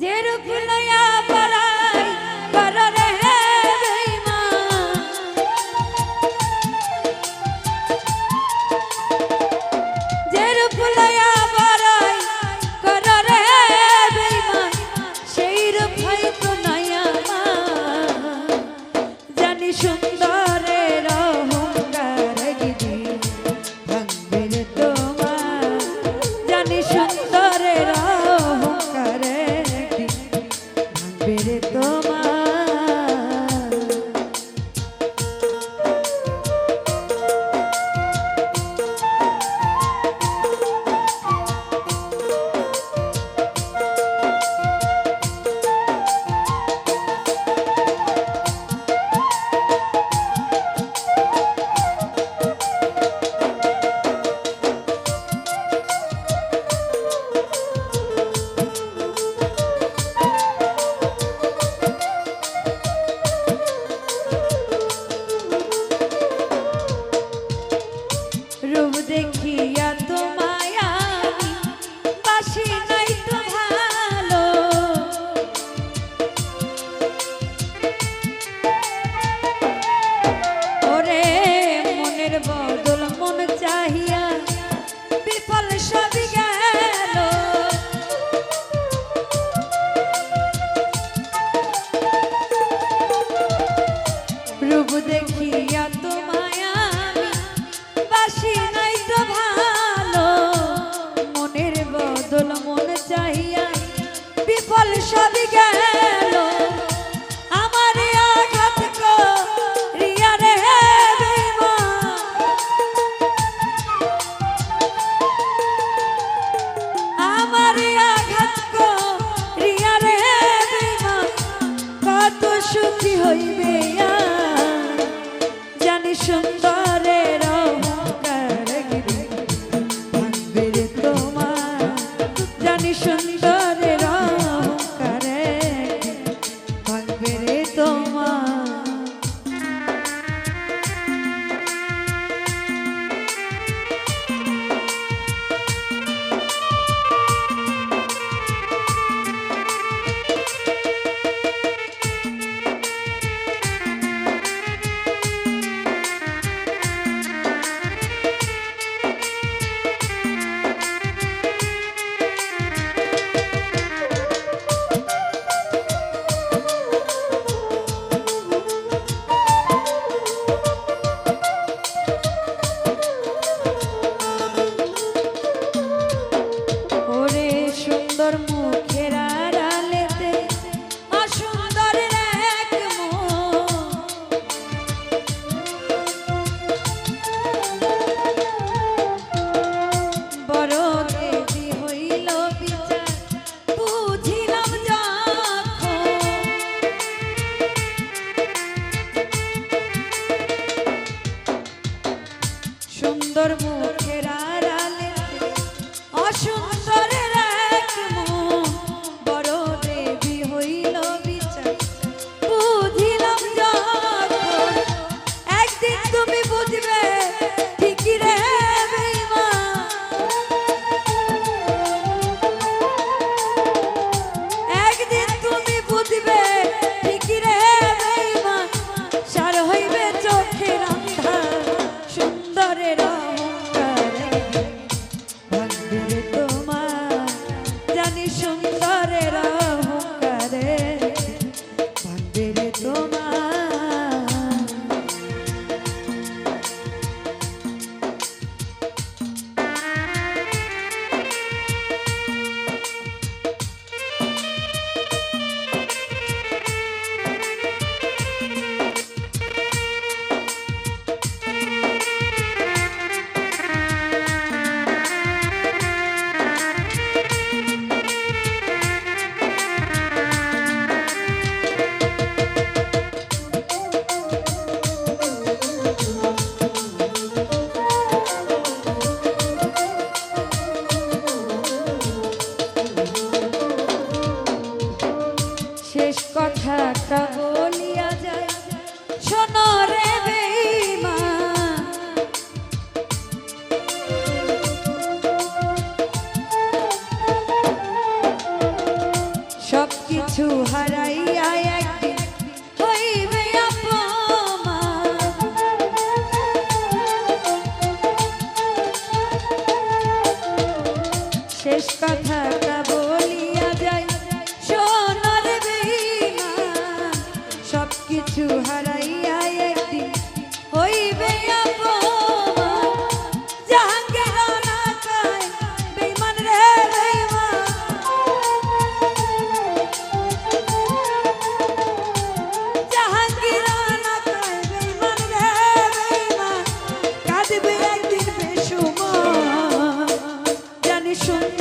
যে রূপ জানি সুন্দর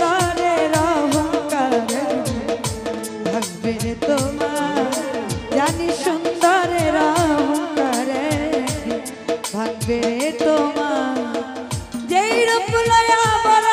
অন্তরের অহংকারে থাকবে তোমার। জানি সুন্দরের অহংকারে থাকবে তোমার। যেই রূপ লয়া বড়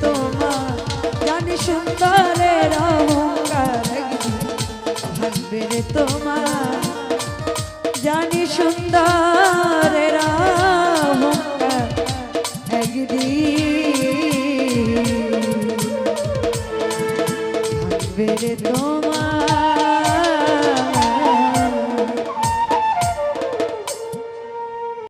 তোমার। জানি সুন্দরের অহংকার থাকবে রে তোমার। জানি সুন্দরের অহংকার একদিন